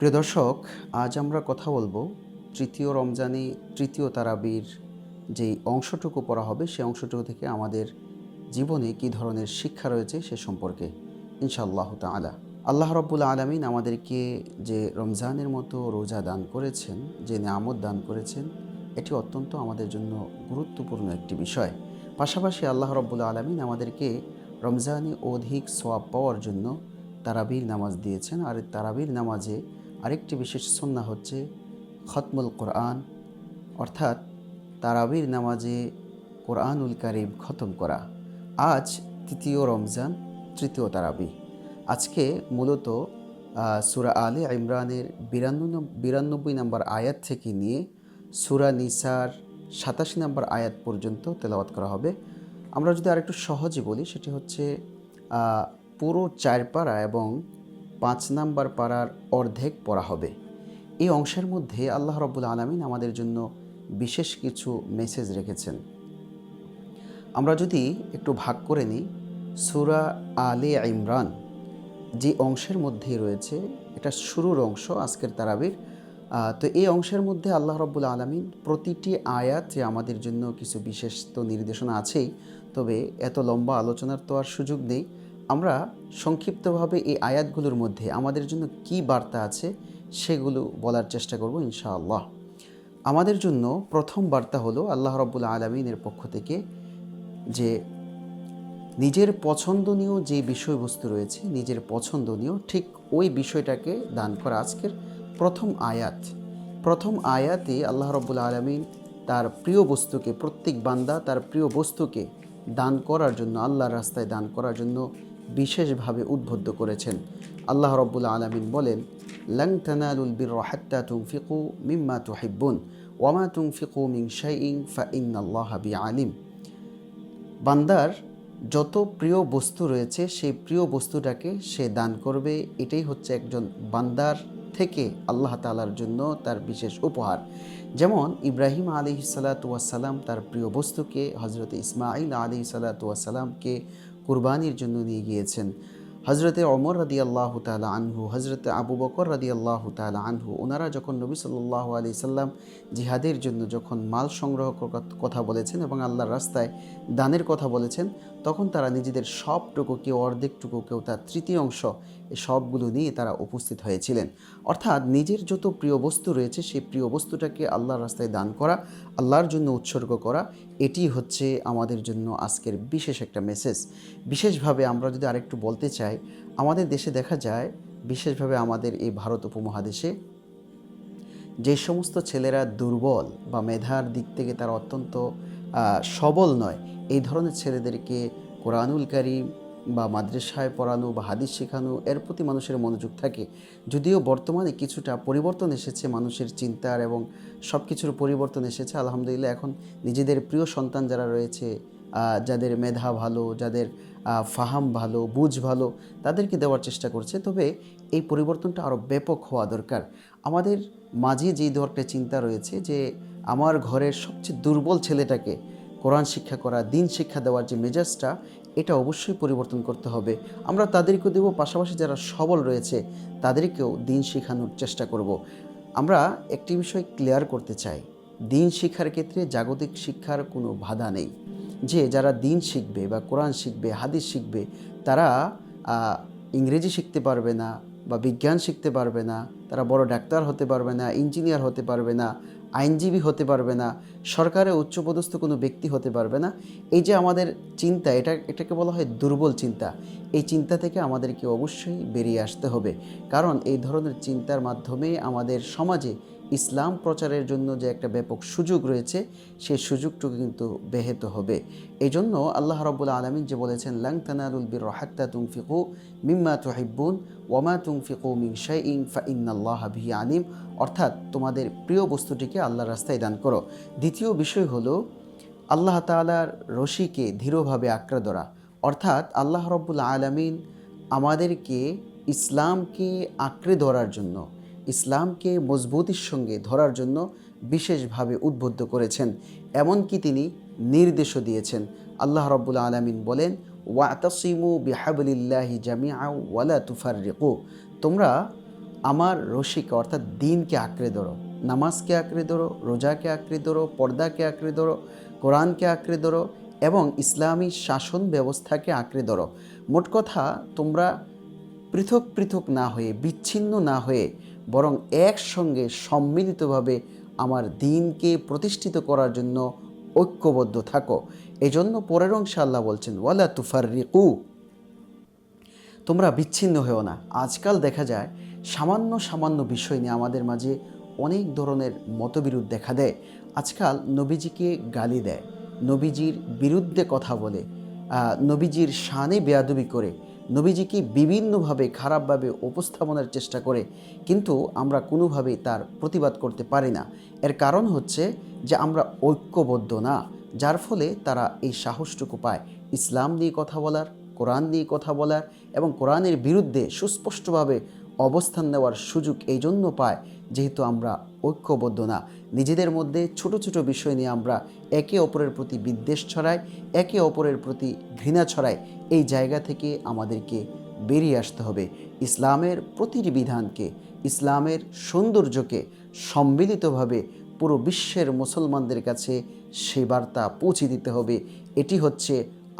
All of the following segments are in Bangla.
প্রিয় দর্শক, আজ আমরা কথা বলব তৃতীয় রমজানে তৃতীয় তারাবির যে অংশটুকু পড়া হবে সেই অংশটুকু থেকে আমাদের জীবনে কী ধরনের শিক্ষা রয়েছে সে সম্পর্কে ইনশাআল্লাহ তালা আল্লাহ রব্বুল আলমিন আমাদেরকে যে রমজানের মতো রোজা দান করেছেন, যে নিয়ামত দান করেছেন, এটি অত্যন্ত আমাদের জন্য গুরুত্বপূর্ণ একটি বিষয়। পাশাপাশি আল্লাহ রব্বুল আলমিন আমাদেরকে রমজানে অধিক সোয়াব পাওয়ার জন্য তারাবির নামাজ দিয়েছেন, আর তারাবির নামাজে আরেকটি বিশেষ সন্না হচ্ছে খতমুল কোরআন, অর্থাৎ তারাবির নামাজে কোরআনুল কারিম খতম করা। আজ তৃতীয় রমজান, তৃতীয় তারাবি আজকে মূলত সুরা আলে ইমরানের বিরান্ন বিরানব্বই নম্বর আয়াত থেকে নিয়ে সুরা নিসার সাতাশি নম্বর আয়াত পর্যন্ত তেলাওয়াত করা হবে। আমরা যদি আরেকটু সহজে বলি, সেটি হচ্ছে পুরো চার পাড়া এবং পাঁচ নাম্বার পাড়ার অর্ধেক পড়া হবে। এই অংশের মধ্যে আল্লাহ রব্বুল আলমিন আমাদের জন্য বিশেষ কিছু মেসেজ রেখেছেন। আমরা যদি একটু ভাগ করে নিই, সুরা আলে ইমরান যে অংশের মধ্যে রয়েছে, এটা শুরুর অংশ আজকের তারাবির। তো এই অংশের মধ্যে আল্লাহ রব্বুল আলমিন প্রতিটি আয়াত যে আমাদের জন্য কিছু বিশেষ তো নির্দেশনা আছেই, তবে এত লম্বা আলোচনার তো আর সুযোগ নেই। আমরা সংক্ষিপ্তভাবে এই আয়াতগুলোর মধ্যে আমাদের জন্য কি বার্তা আছে সেগুলো বলার চেষ্টা করব ইনশাআল্লাহ। আমাদের জন্য প্রথম বার্তা হলো আল্লাহ রব্বুল আলমিনের পক্ষ থেকে যে নিজের পছন্দনীয় যে বিষয়বস্তু রয়েছে, নিজের পছন্দনীয় ঠিক ওই বিষয়টাকে দান করা আজকের প্রথম আয়াত। প্রথম আয়াতে আল্লাহ রব্বুল আলমিন তার প্রিয় বস্তুকে, প্রত্যেক বান্দা তার প্রিয় বস্তুকে দান করার জন্য, আল্লাহর রাস্তায় দান করার জন্য বিশেষভাবে উদ্বুদ্ধ করেছেন। আল্লাহ রব্বুল আলমিন বলেন লং তানালুল বির হাত্তা তুমফিকু মিম্মা তুহিব্বুন ওয়ামা তুমফিকু মিং শাইইং ফা ইং আল্লাহ বি আলিম বান্দার যত প্রিয় বস্তু রয়েছে, সেই প্রিয় বস্তুটাকে সে দান করবে। এটাই হচ্ছে একজন বান্দার থেকে আল্লাহ তালার জন্য তার বিশেষ উপহার। যেমন ইব্রাহিম আলী সালাতাম তার প্রিয় বস্তুকে হজরত ইসমাইল আলী সালাতামকে কুরবানির জন্য নিয়ে গিয়েছেন। হজরতে অমর রাদি আল্লাহ তালা আনহু হজরতে আবু বকর রাদি আল্লাহ তালা আনহু, ওনারা যখন নবী সাল্লাহ আলি সাল্লাম জিহাদের জন্য যখন মাল সংগ্রহ কথা বলেছেন এবং আল্লাহর রাস্তায় দানের কথা বলেছেন, তখন তারা নিজেদের সবটুকু কেউ, অর্ধেকটুকু কেউ, তার তৃতীয় অংশ এই সবগুলো নিয়ে তারা উপস্থিত হয়েছিলেন। অর্থাৎ নিজের যত প্রিয় বস্তু রয়েছে, সেই প্রিয় বস্তুটাকে আল্লাহর রাস্তায় দান করা, আল্লাহর জন্য উৎসর্গ করা, এটি হচ্ছে আমাদের জন্য আজকের বিশেষ একটা মেসেজ বিশেষভাবে আমরা যদি আরেকটু বলতে চাই আমাদের দেশে দেখা যায়, বিশেষভাবে আমাদের এই ভারত উপমহাদেশে, যে সমস্ত ছেলেরা দুর্বল বা মেধার দিক থেকে তারা অত্যন্ত সবল নয়, এই ধরনের ছেলেদেরকে কোরআনুল কারিম বা মাদ্রাসায় পড়ানো বা হাদিস শেখানো, এর প্রতি মানুষের মনোযোগ থাকে। যদিও বর্তমানে কিছুটা পরিবর্তন এসেছে মানুষের চিন্তার এবং সব কিছুর পরিবর্তন এসেছে, আলহামদুলিল্লাহ, এখন নিজেদের প্রিয় সন্তান যারা রয়েছে যাদের মেধা ভালো, যাদের ফাহাম ভালো, বুঝ ভালো, তাদেরকে দেওয়ার চেষ্টা করছে। তবে এই পরিবর্তনটা আরও ব্যাপক হওয়া দরকার। আমাদের মাঝে যেই ধরনের চিন্তা রয়েছে যে, আমার ঘরের সবচেয়ে দুর্বল ছেলেটাকে কোরআন শিক্ষা করা, দিন শিক্ষা দেওয়ার যে মেজাজটা, এটা অবশ্যই পরিবর্তন করতে হবে। আমরা তাদেরকেও দেবো, পাশাপাশি যারা সবল রয়েছে, তাদেরকেও দিন শেখানোর চেষ্টা করব। আমরা একটি বিষয় ক্লিয়ার করতে চাই। দিন শিক্ষার ক্ষেত্রে জাগতিক শিক্ষার কোনো বাধা নেই। যে যারা দিন শিখবে বা কোরআন শিখবে, হাদিস শিখবে, তারা ইংরেজি শিখতে পারবে না বা বিজ্ঞান শিখতে পারবে না, তারা বড় ডাক্তার হতে পারবে না, ইঞ্জিনিয়ার হতে পারবে না, আইনজীবী হতে পারবে না সরকারের উচ্চপদস্থ কোনো ব্যক্তি হতে পারবে না। এই যে আমাদের চিন্তা, এটা, এটাকে বলা হয় দুর্বল চিন্তা। এই চিন্তা থেকে আমাদেরকে অবশ্যই বেরিয়ে আসতে হবে। কারণ এই ধরনের চিন্তার মাধ্যমে আমাদের সমাজে ইসলাম প্রচারের জন্য যে একটা ব্যাপক সুযোগ রয়েছে, সেই সুযোগটুকু কিন্তু ব্যাহত হবে। এই জন্য আল্লাহ রব্বুল আলমিন যে বলেছেন লাং তানালুল বির হাত্তা তুমফিকু মিম্মা তুহিব্বুন ওয়ামা তুমফিকু মিন শাইইন ফা ইন্নাল্লাহ বিহি আলিম। অর্থাৎ তোমাদের প্রিয় বস্তুটিকে আল্লাহর রাস্তায় দান করো। দ্বিতীয় বিষয় হলো, আল্লাহ তাআলার রশিকে ধীরভাবে আঁকড়ে ধরা। অর্থাৎ আল্লাহ রব্বুল আলমিন আমাদেরকে ইসলামকে আঁকড়ে ধরার জন্য ইসলামকে মজবুতির সঙ্গে ধরার জন্য বিশেষভাবে উদ্বুদ্ধ করেছেন, এমনকি তিনি নির্দেশও দিয়েছেন। আল্লাহ রব্বুল আলমিন বলেন, ওয়াতাসিমু বিহাবলিল্লাহি জামিআ ওয়ালা তুফাররিকু। তোমরা আমার রশিকা অর্থাৎ দিনকে আঁকড়ে ধরো, নামাজকে আঁকড়ে ধরো, রোজাকে আঁকড়ে ধরো, পর্দাকে আঁকড়ে ধরো, কোরআনকে আঁকড়ে ধরো এবং ইসলামী শাসন ব্যবস্থাকে আঁকড়ে ধরো। মোট কথা, তোমরা পৃথক পৃথক না হয়ে, বিচ্ছিন্ন না হয়ে বরং একসঙ্গে সম্মিলিতভাবে আমার দিনকে প্রতিষ্ঠিত করার জন্য ঐক্যবদ্ধ থাকো। এজন্য পরের অংশে আল্লাহ বলছেন, ওয়ালা তুফার রিকু তোমরা বিচ্ছিন্ন হয়েও না। আজকাল দেখা যায়, সামান্য সামান্য বিষয় নিয়ে আমাদের মাঝে অনেক ধরনের মতবিরোধ দেখা দেয়। আজকাল নবীজিকে গালি দেয়, নবীজির বিরুদ্ধে কথা বলে নবীজির শানে বেয়াদবি করে। নবীজিকে বিভিন্নভাবে খারাপভাবে উপস্থাপনের চেষ্টা করে, কিন্তু আমরা কোনোভাবেই তার প্রতিবাদ করতে পারি না। এর কারণ হচ্ছে যে আমরা ঐক্যবদ্ধ না, যার ফলে তারা এই সাহসটুকু পায়। ইসলাম নিয়ে কথা বলার, কোরআন নিয়ে কথা বলার এবং কোরআনের বিরুদ্ধে সুস্পষ্টভাবে অবস্থান নেওয়ার সুযোগ এই জন্য পায়, যেহেতু আমরা ঐক্যবদ্ধ না। নিজেদের মধ্যে ছোট ছোট বিষয় নিয়ে আমরা একে অপরের প্রতি বিদ্বেষ ছড়াই, একে অপরের প্রতি ঘৃণা ছড়াই, এই জায়গা থেকে আমাদেরকে বেরিয়ে আসতে হবে ইসলামের প্রতিটি বিধানকে, ইসলামের সৌন্দর্যকে সম্মিলিতভাবে পুরো বিশ্বের মুসলমানদের কাছে সেই বার্তা পৌঁছে দিতে হবে। এটি হচ্ছে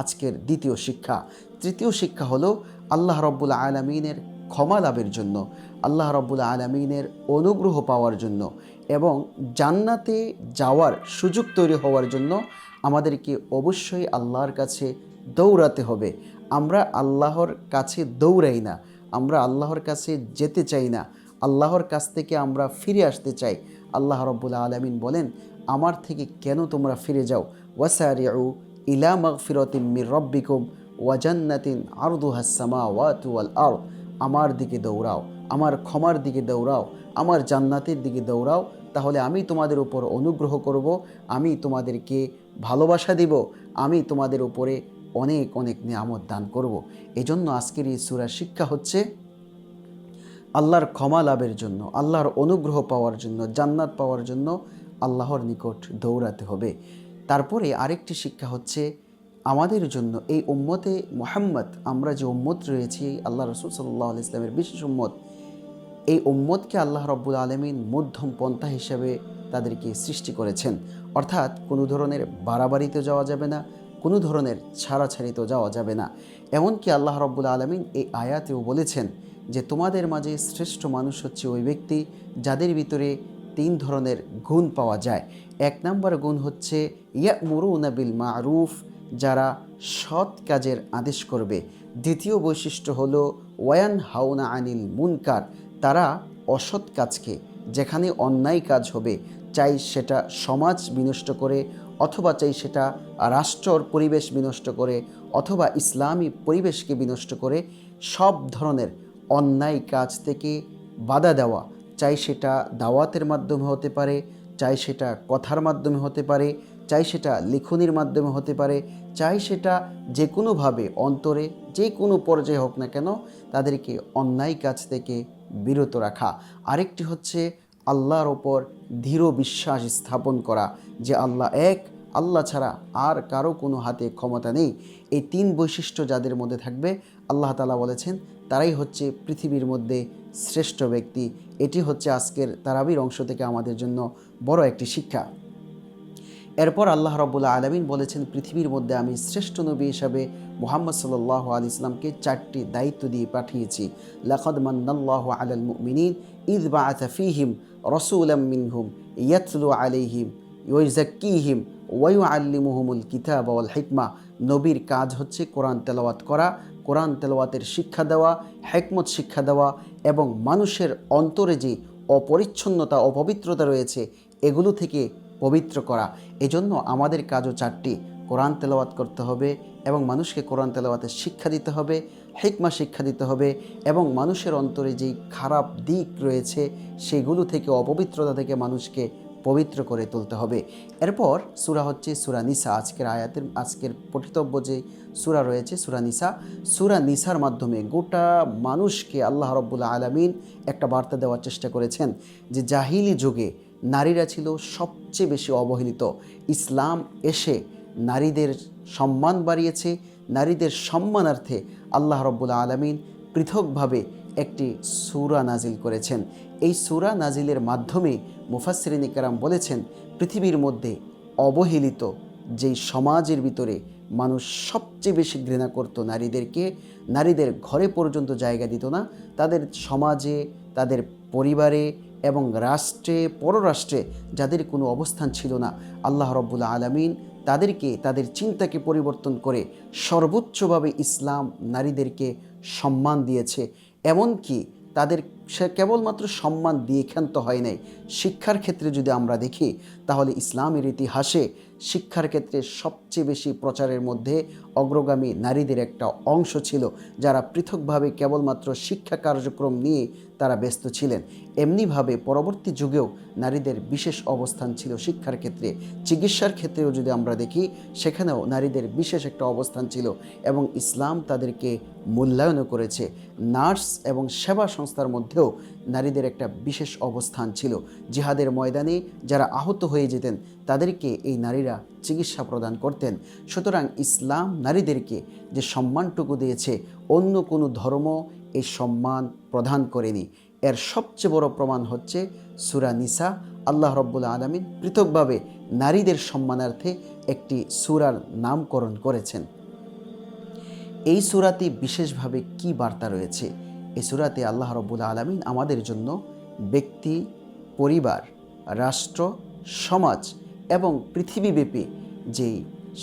আজকের দ্বিতীয় শিক্ষা। তৃতীয় শিক্ষা হলো আল্লাহ রব্বুল আলমিনের ক্ষমা লাভের জন্য। আল্লাহ রব্বুল আলমিনের অনুগ্রহ পাওয়ার জন্য এবং জান্নাতে যাওয়ার সুযোগ তৈরি হওয়ার জন্য আমাদেরকে অবশ্যই আল্লাহর কাছে দৌড়াতে হবে। আমরা আল্লাহর কাছে দৌড়াই না। আমরা আল্লাহর কাছে যেতে চাই না। আল্লাহর কাছ থেকে আমরা ফিরে আসতে চাই। আল্লাহ রব্বুল আলমিন বলেন, আমার থেকে কেন তোমরা ফিরে যাও? ওয়াসারিউ ইলা মাগফিরতিম মির রব্বিকুম ওয়াজান্নাতিন আরদু হাসামা ওয়াতু আল আর আমার দিকে দৌড়াও। আমার ক্ষমার দিকে দৌড়াও, আমার জান্নাতের দিকে দৌড়াও, তাহলে আমি তোমাদের উপর অনুগ্রহ করব, আমি তোমাদেরকে ভালোবাসা দিব, আমি তোমাদের উপরে অনেক অনেক নিয়ামত দান করব। এজন্য আজকের এই সুরার শিক্ষা হচ্ছে আল্লাহর ক্ষমা লাভের জন্য, আল্লাহর অনুগ্রহ পাওয়ার জন্য, জান্নাত পাওয়ার জন্য আল্লাহর নিকট দৌড়াতে হবে। তারপরে আরেকটি শিক্ষা হচ্ছে আমাদের জন্য, এই উম্মতে মোহাম্মদ, আমরা যে উম্মত রয়েছি, আল্লাহ রসুল সাল্লাহ ইসলামের বিশেষ উম্মত এই উম্মতকে আল্লাহ রব্বুল আলমিন মধ্যম পন্থা হিসেবে তাদেরকে সৃষ্টি করেছেন। অর্থাৎ কোনো ধরনের বাড়াবাড়িতে যাওয়া যাবে না, কোনো ধরনের ছাড়াছাড়িতেও যাওয়া যাবে না। এমনকি আল্লাহ রব্বুল আলমিন এই আয়াতেও বলেছেন যে, তোমাদের মাঝে শ্রেষ্ঠ মানুষ হচ্ছে ওই ব্যক্তি যাদের ভিতরে তিন ধরনের গুণ পাওয়া যায়। এক নম্বর গুণ হচ্ছে ইয়া মুরুনা বিল মারুফ, যারা সৎ কাজের আদেশ করবে। দ্বিতীয় বৈশিষ্ট্য হলো ওয়ান হাউনা আনিল মুনকার তারা অসৎ কাজকে যেখানে অন্যায় কাজ হবে, চাই সেটা সমাজ বিনষ্ট করে অথবা চাই সেটা রাষ্ট্রর পরিবেশ বিনষ্ট করে অথবা ইসলামী পরিবেশকে বিনষ্ট করে, সব ধরনের অন্যায় কাজ থেকে বাধা দেওয়া, চাই সেটা দাওয়াতের মাধ্যমে হতে পারে, চাই সেটা কথার মাধ্যমে হতে পারে, চাই সেটা লিখনির মাধ্যমে হতে পারে, চাই সেটা যে কোনোভাবে অন্তরে যে কোনো পর্যায়ে হোক না কেন, তাদেরকে অন্যায় কাজ থেকে বিরত রাখা। আরেকটি হচ্ছে আল্লাহর ওপর দৃঢ় বিশ্বাস স্থাপন করা, যে আল্লাহ এক, আল্লাহ ছাড়া আর কারও কোনো হাতে ক্ষমতা নেই। এই তিন বৈশিষ্ট্য যাদের মধ্যে থাকবে, আল্লাহ তালা বলেছেন, তারাই হচ্ছে পৃথিবীর মধ্যে শ্রেষ্ঠ ব্যক্তি। এটি হচ্ছে আজকের তারাবির অংশ থেকে আমাদের জন্য বড় একটি শিক্ষা। এরপর আল্লাহ রব্বুল্লা আলমিন বলেছেন, পৃথিবীর মধ্যে আমি শ্রেষ্ঠ নবী হিসাবে মোহাম্মদ সাল্লাহ আলি ইসলামকে চারটি দায়িত্ব দিয়ে পাঠিয়েছি। লাকদ মান্নাল্লাহ আলাল মুমিনিন ঈদ বা ফিহিম রসুলাম মিনহুম, ইয়াতলু আলাইহিম ইউজাক্কিহিম ওয়াইউ আল্লিমুহুমুল কিতাব ওয়াল হিকমা। নবীর কাজ হচ্ছে কোরআন তেলাওয়াত করা, কোরআন তেলাওয়াতের শিক্ষা দেওয়া, হেকমত শিক্ষা দেওয়া এবং মানুষের অন্তরে যে অপরিচ্ছন্নতা, অপবিত্রতা রয়েছে, এগুলো থেকে পবিত্র করা। এজন্য আমাদের কাজও চারটি। কোরআন তেলাওয়াত করতে হবে এবং মানুষকে কোরআন তেলাওয়াতের শিক্ষা দিতে হবে, হেকমা শিক্ষা দিতে হবে এবং মানুষের অন্তরে যেই খারাপ দিক রয়েছে, সেগুলো থেকে, অপবিত্রতা থেকে মানুষকে পবিত্র করে তুলতে হবে। এরপর সুরা হচ্ছে সুরা নিসা। আজকের আয়াতের, আজকের পঠিতব্য যে সুরা রয়েছে, সুরা নিসা, সুরা নিসার মাধ্যমে গোটা মানুষকে আল্লাহ রব্বুল আলমিন একটা বার্তা দেওয়ার চেষ্টা করেছেন যে, জাহিলি যুগে নারীরা ছিল সবচেয়ে বেশি অবহেলিত। ইসলাম এসে নারীদের সম্মান বাড়িয়েছে, নারীদের সম্মানার্থে আল্লাহ রব্বুল আলমিন পৃথকভাবে একটি সুরা নাজিল করেছেন। এই সুরা নাজিলের মাধ্যমে মুফাসরিন ইকরাম বলেছেন, পৃথিবীর মধ্যে অবহেলিত যেই সমাজের ভিতরে মানুষ সবচেয়ে বেশি ঘৃণা করত নারীদেরকে, নারীদের ঘরে পর্যন্ত জায়গা দিত না, তাদের সমাজে, তাদের পরিবারে এবং রাষ্ট্রে, পররাষ্ট্রে যাদের কোনো অবস্থান ছিল না, আল্লাহ রব্বুল আলমিন তাদেরকে, তাদের চিন্তাকে পরিবর্তন করে সর্বোচ্চভাবে ইসলাম নারীদেরকে সম্মান দিয়েছে। এমনকি তাদের সে কেবলমাত্র সম্মান দিয়ে ক্ষান্ত হয় নাই। শিক্ষার ক্ষেত্রে যদি আমরা দেখি, তাহলে ইসলামের ইতিহাসে শিক্ষার ক্ষেত্রে সবচেয়ে বেশি প্রচারের মধ্যে অগ্রগামী নারীদের একটা অংশ ছিল, যারা পৃথকভাবে কেবলমাত্র শিক্ষা কার্যক্রম নিয়ে তারা ব্যস্ত ছিলেন। এমনিভাবে পরবর্তী যুগেও নারীদের বিশেষ অবস্থান ছিল শিক্ষার ক্ষেত্রে। চিকিৎসার ক্ষেত্রেও যদি আমরা দেখি, সেখানেও নারীদের বিশেষ একটা অবস্থান ছিল এবং ইসলাম তাদেরকে মূল্যায়নও করেছে। নার্স এবং সেবা সংস্থার মধ্যেও নারীদের একটা বিশেষ অবস্থান ছিল। জিহাদের ময়দানে যারা আহত হয়ে যেতেন, তাদেরকে এই নারীরা চিকিৎসা প্রদান করতেন। সুতরাং ইসলাম নারীদেরকে যে সম্মানটুকু দিয়েছে, অন্য কোনো ধর্ম এই সম্মান প্রদান করেনি। এর সবচেয়ে বড় প্রমাণ হচ্ছে সুরা নিসা। আল্লাহ রব্বুল আলমিন পৃথকভাবে নারীদের সম্মানার্থে একটি সুরার নামকরণ করেছেন। এই সুরাতে বিশেষভাবে কি বার্তা রয়েছে? এই সুরাতে আল্লাহ রব্বুল আলমিন আমাদের জন্য ব্যক্তি, পরিবার, রাষ্ট্র, সমাজ এবং পৃথিবীব্যাপী যেই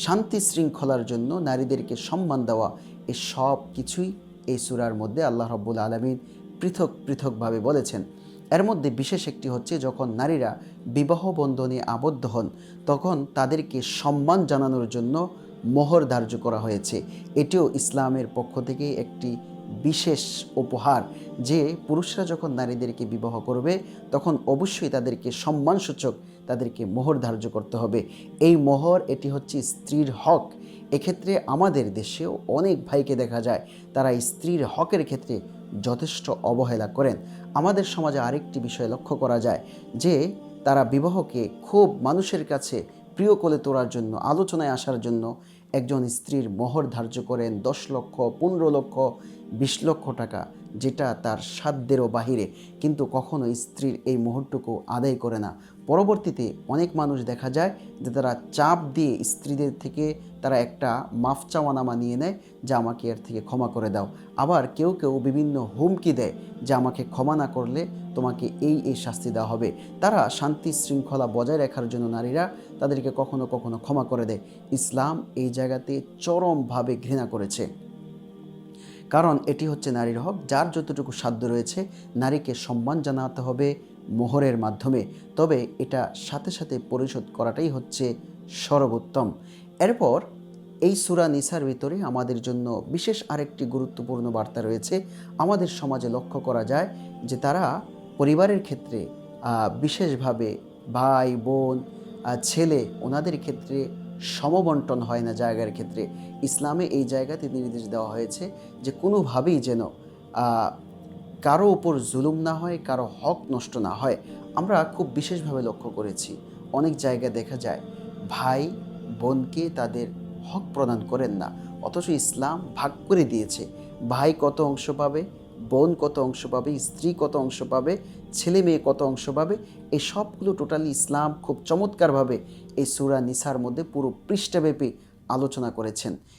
শান্তি শৃঙ্খলার জন্য নারীদেরকে সম্মান দেওয়া এই সব কিছুই এই সুরার মধ্যে আল্লাহ রব্বুল আলমিন পৃথক পৃথকভাবে বলেছেন। এর মধ্যে বিশেষ একটি হচ্ছে যখন নারীরা বিবাহ বন্ধনে আবদ্ধ হন, তখন তাদেরকে সম্মান জানানোর জন্য মোহর ধার্য করা হয়েছে। এটিও ইসলামের পক্ষ থেকে একটি বিশেষ উপহার যে পুরুষরা যখন নারীদেরকে বিবাহ করবে, তখন অবশ্যই তাদেরকে সম্মানসূচক তাদেরকে মোহর ধার্য করতে হবে। এই মোহর, এটি হচ্ছে স্ত্রীর হক। এক্ষেত্রে আমাদের দেশেও অনেক ভাইকে দেখা যায়, তারা স্ত্রীর হকের ক্ষেত্রে যথেষ্ট অবহেলা করেন। আমাদের সমাজে আরেকটি বিষয় লক্ষ্য করা যায়, যে তারা বিবাহকে খুব মানুষের কাছে প্রিয় করে তোলার জন্য, আলোচনায় আসার জন্য একজন স্ত্রীর মোহর ধার্য করেন দশ লক্ষ, পনেরো লক্ষ, বিশ লক্ষ টাকা, যেটা তার সাধ্যেরও বাহিরে। কিন্তু কখনো স্ত্রীর এই মোহরটুকু আদায় করে না। পরবর্তীতে অনেক মানুষ দেখা যায় যে তারা চাপ দিয়ে স্ত্রীদের থেকে তারা একটা মাফ চাওয়ানামা নিয়ে নেয় যে আমাকে এর থেকে ক্ষমা করে দাও। আবার কেউ কেউ বিভিন্ন হুমকি দেয় যে আমাকে ক্ষমা না করলে তোমাকে এই এই শাস্তি দেওয়া হবে। তারা শান্তি শৃঙ্খলা বজায় রাখার জন্য নারীরা তাদেরকে কখনো কখনো ক্ষমা করে দেয়। ইসলাম এই জায়গাতে চরমভাবে ঘৃণা করেছে। কারণ এটি হচ্ছে নারীর হক, যার যতটুকু সাধ্য রয়েছে নারীকে সম্মান জানাতে হবে মোহরের মাধ্যমে। তবে এটা সাথে সাথে পরিশোধ করাটাই হচ্ছে সর্বোত্তম। এরপর এই সুরা নিসার ভিতরে আমাদের জন্য বিশেষ আরেকটি গুরুত্বপূর্ণ বার্তা রয়েছে। আমাদের সমাজে লক্ষ্য করা যায় যে তারা পরিবারের ক্ষেত্রে বিশেষভাবে ভাই, বোন ছেলে ওনাদের ক্ষেত্রে সমবন্টন হয় না জায়গার ক্ষেত্রে। ইসলামে এই জায়গাতে নির্দেশ দেওয়া হয়েছে যে কোনোভাবেই যেন কারও ওপর জুলুম না হয়, কারও হক নষ্ট না হয়। আমরা খুব বিশেষভাবে লক্ষ্য করেছি। অনেক জায়গায় দেখা যায় ভাই বোনকে তাদের হক প্রদান করেন না। অথচ ইসলাম ভাগ করে দিয়েছে। ভাই কত অংশ পাবে? বোন কত অংশ পাবে? স্ত্রী কত অংশ পাবে? ছেলে মেয়ে কত অংশ পাবে? এই সবগুলো টোটালি ইসলাম খুব চমৎকারভাবে এই সুরা নিসার মধ্যে পুরো পৃষ্ঠাব্যাপী আলোচনা করেছেন।